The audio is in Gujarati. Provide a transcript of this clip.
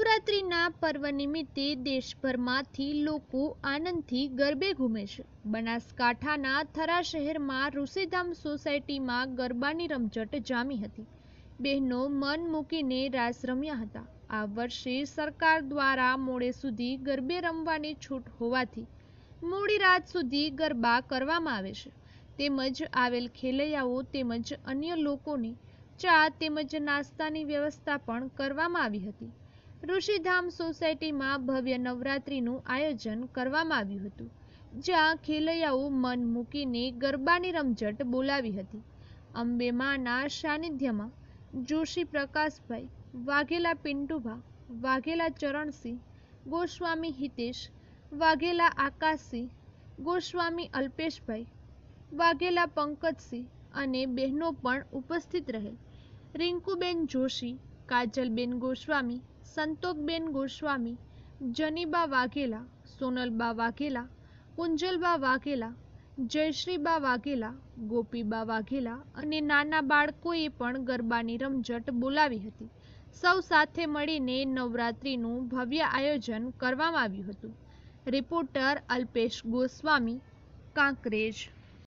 નવરાત્રિના પર્વ નિમિત્તે દેશભરમાંથી લોકો આનંદથી ગરબે ઘૂમે છે. બનાસકાંઠાના થરા શહેરમાં ઋષિધામ સોસાયટીમાં ગરબાની રમઝટ જામી હતી. બહેનો મન મૂકીને રાસ રમ્યા હતા. આ વર્ષે સરકાર દ્વારા મોડે સુધી ગરબે રમવાની છૂટ હોવાથી મોડી રાત સુધી ગરબા કરવામાં આવે છે. તેમજ આવેલ ખેલૈયાઓ તેમજ અન્ય લોકોની ચા તેમજ નાસ્તાની વ્યવસ્થા પણ કરવામાં આવી હતી. ઋષિધામ સોસાયટીમાં ભવ્ય નવરાત્રિનું આયોજન કરવામાં આવ્યું હતું, જ્યાં ખેલૈયાઓ મન મૂકીને ગરબાની રમઝટ બોલાવી હતી. અંબે માના સાનિધ્યમાં જોશી પ્રકાશભાઈ, વાઘેલા પિન્ટુભા, વાઘેલા ચરણસિંહ, ગોસ્વામી હિતેશ, વાઘેલા આકાશસિંહ, ગોસ્વામી અલ્પેશભાઈ, વાઘેલા પંકજસિંહ અને બહેનો પણ ઉપસ્થિત રહેલ. રિંકુબેન જોશી, કાજલબેન ગોસ્વામી સંતોકબેન ગોસ્વામી, જનીબા વાઘેલા, સોનલબા વાઘેલા કુંજલબા વાઘેલા, જયશ્રીબા વાઘેલા, ગોપીબા વાઘેલા અને નાના બાળકોએ પણ ગરબાની રમઝટ બોલાવી હતી. સૌ સાથે મળીને નવરાત્રિનું ભવ્ય આયોજન કરવામાં આવ્યું હતું. રિપોર્ટર અલ્પેશ ગોસ્વામી, કાંકરેજ.